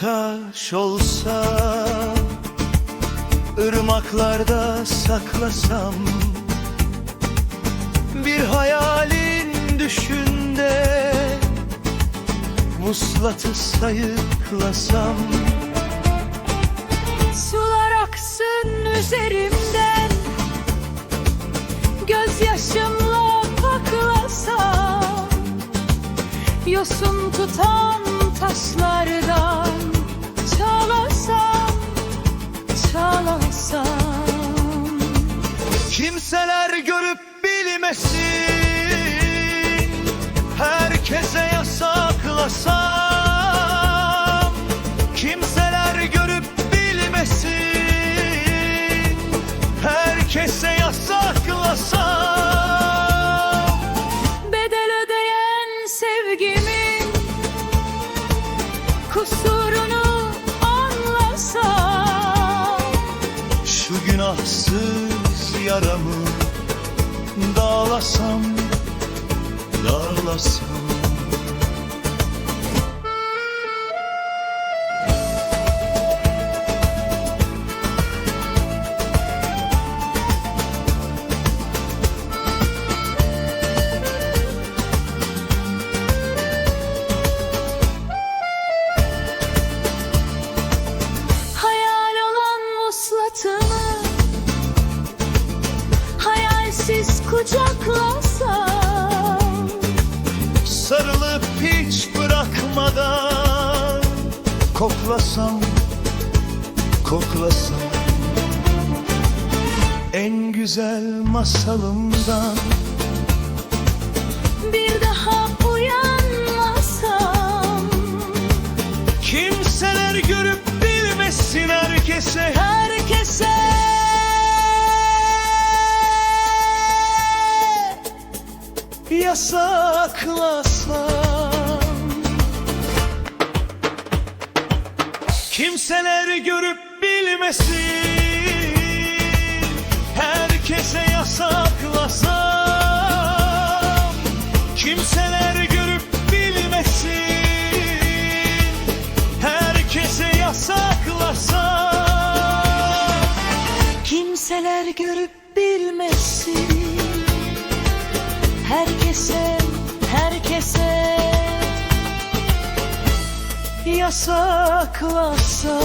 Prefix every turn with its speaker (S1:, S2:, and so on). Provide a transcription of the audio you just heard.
S1: yaş olsa ırmaklarda saklasam Bir hayalin düşünde Muslatı sayıklasam.
S2: Sular aksın üzerimden Gözyaşımla paklasam Yosun tutan
S1: Kimseler görüp bilmesin. Herkese yasaklasam. Kimseler görüp bilmesin. Herkese yasaklasam.
S2: Bedel ödeyen sevgimin Kusurunu anlasam.
S1: Şu günahsız yaramı Dağlasam, dağlasam hiç bırakmadan Koklasam, koklasam. En güzel masalımdan
S2: Bir daha uyanmasam.
S1: Kimseler görüp bilmesin herkese.
S2: Herkese.
S1: Yasaklasam Kimseler görüp bilmesin. Herkese yasaklasam Kimseler görüp bilmesin. Herkese yasaklasam
S2: Kimseler görüp bilmesin. Herkese, herkese
S1: yasaklasa